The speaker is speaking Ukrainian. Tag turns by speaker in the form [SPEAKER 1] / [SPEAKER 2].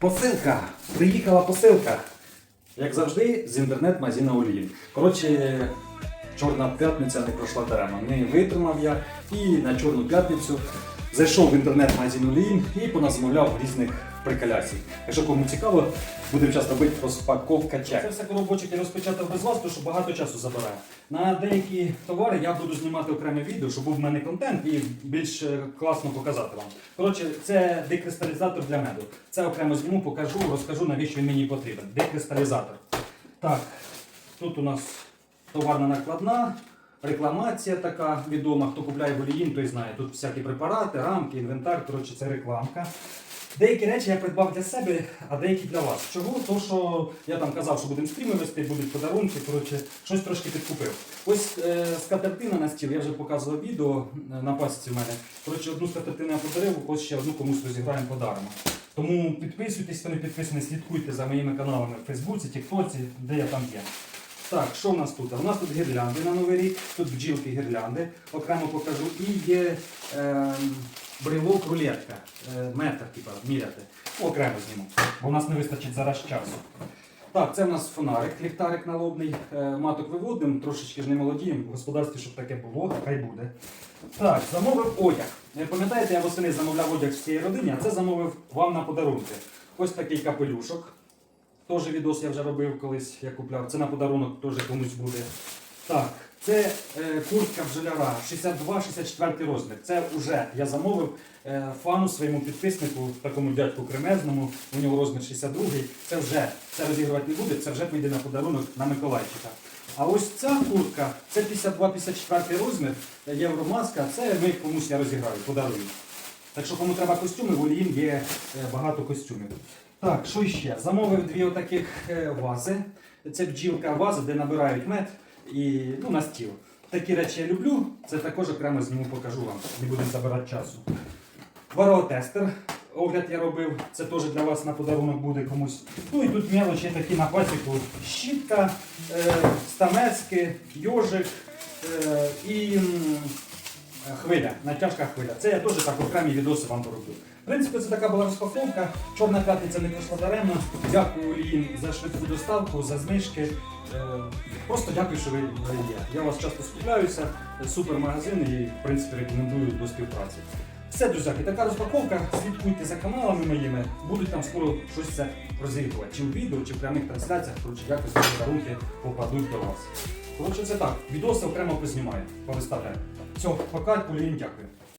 [SPEAKER 1] Посилка! Приїхала посилка. Як завжди, з інтернет-магазину Олін. Коротше, Чорна п'ятниця не пройшла даремно. Не витримав я і на Чорну п'ятницю зайшов в інтернет-магазин Олін і поназамовляв різних приколясів. Якщо кому цікаво, будемо час робити розпаковка чек. Це все коробочок я розпечатав без вас, тому що багато часу забирає. На деякі товари я буду знімати окреме відео, щоб був в мене контент і більш е, класно показати вам. Коротше, це декристалізатор для меду. Це окремо зніму, покажу, розкажу, навіщо він мені потрібен. Декристалізатор. Так, тут у нас товарна накладна, рекламація така відома. Хто купляє воліїн, той знає. Тут всякі препарати, рамки, інвентар. Коротше, це рекламка. Деякі речі я придбав для себе, а деякі для вас. Чого? То, що я там казав, що будемо стріми вести, будуть подарунки. Коротше, щось трошки підкупив. Ось е, скатертина на стіл, я вже показував відео е, на пасіці в мене. Коротше, одну скатертину я подарив, ось ще одну комусь розіграємо подаримо. Тому підписуйтесь, хто не підписаний, слідкуйте за моїми каналами в Фейсбуці, Тіктоці, де я там є. Так, що в нас тут? У нас тут гірлянди на Новий рік, тут бджілки гірлянди, окремо покажу. І є е, брелок рулетка, е, метр, типа, міряти. Окремо зніму, бо у нас не вистачить зараз часу. Так, це в нас фонарик, ліхтарик налобний. Е, маток виводимо, трошечки ж не молодіємо, в господарстві, щоб таке було, хай буде. Так, замовив одяг. Е, Пам'ятаєте, я восени замовляв одяг всієї родині, а це замовив вам на подарунки. Ось такий капелюшок. Теж відос я вже робив колись, я купляв. Це на подарунок теж комусь буде. Так, це е, куртка бджоляра 62-64 розмір. Це вже я замовив е, фану своєму підписнику, такому дядьку кремезному. У нього розмір 62 Це вже це розігрувати не буде, це вже піде на подарунок на Миколайчика. А ось ця куртка, це 52-54 розмір, е, євромаска, це ми комусь я розіграю, подарую. Так що кому треба костюми, в Оліїн є е, багато костюмів. Так, що ще? Замовив дві отаких е, вази. Це бджілка ваза, де набирають мед і ну, на стіл. Такі речі я люблю, це також окремо зніму покажу вам, не будемо забирати часу. Варотестер. Огляд я робив, це теж для вас на подарунок буде комусь. Ну і тут мелочі такі на пасіку. Щітка, е, стамецьки, йожик е, і хвиля, натяжка хвиля. Це я теж так окремі відоси вам пороблю. В принципі, це така була розпаковка. Чорна п'ятниця не пройшла даремно. Дякую Олін за швидку доставку, за знижки. Е, Просто дякую, що ви є. Я вас часто скупляюся, супермагазин і в принципі рекомендую до співпраці. Все, друзяки, така розпаковка. Слідкуйте за каналами моїми. Будуть там скоро щось це розігрувати. Чи в відео, чи в прямих трансляціях. Коротше, якось подарунки попадуть до вас. Коротше, це так. Відоси окремо познімаю, повиставляю. Все, пока, Полін, дякую.